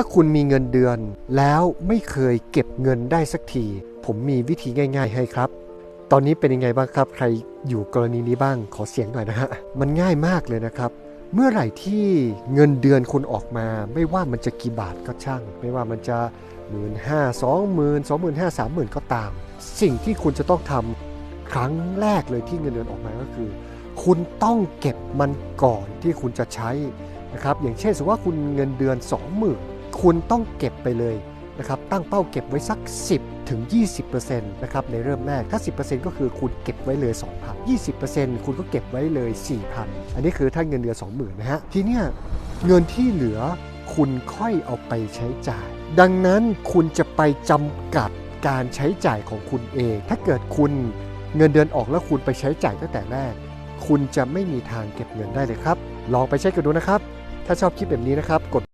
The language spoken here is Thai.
ถ้าคุณมีเงินเดือน แล้วไม่เคยเก็บเงินได้สักที ผมมีวิธีง่าย ๆ ให้ครับ ตอนนี้เป็นยังไงบ้างครับ ใครอยู่กรณีนี้บ้างขอเสียงหน่อยนะฮะมันง่ายมากเลยนะครับ เมื่อไหร่ที่เงินเดือนคุณออกมา ไม่ว่ามันจะกี่บาทก็ช่าง ไม่ว่ามันจะหมื่นห้าสองหมื่นสองหมื่นห้าสามหมื่นก็ตาม สิ่งที่คุณจะต้องทำครั้งแรกเลยที่เงินเดือนออกมาก็คือ คุณต้องเก็บมันก่อนที่คุณจะใช้นะครับอย่างเช่นสมมติว่าคุณเงินเดือน 20,000 คุณต้องเก็บไปเลยนะครับตั้งเป้าเก็บไว้สัก 10ถึง20%นะครับในเริ่มแรกถ้า 10%ก็คือคุณเก็บไว้เลย 2,000 20%คุณก็เก็บไว้เลย 4,000 อันนี้คือถ้าเงินเดือน20,000นะฮะทีเนี้ยเงินที่เหลือคุณค่อยเอาไปใช้จ่าย ดังนั้นคุณจะไปจำกัดการใช้จ่ายของคุณเอง ถ้าเกิดคุณเงินเดือนออกแล้วคุณไปใช้จ่ายตั้งแต่แรก คุณจะไม่มีทางเก็บเงินได้เลยครับ ลองไปใช้กันดูนะครับ ถ้าชอบคลิปแบบนี้นะครับ กด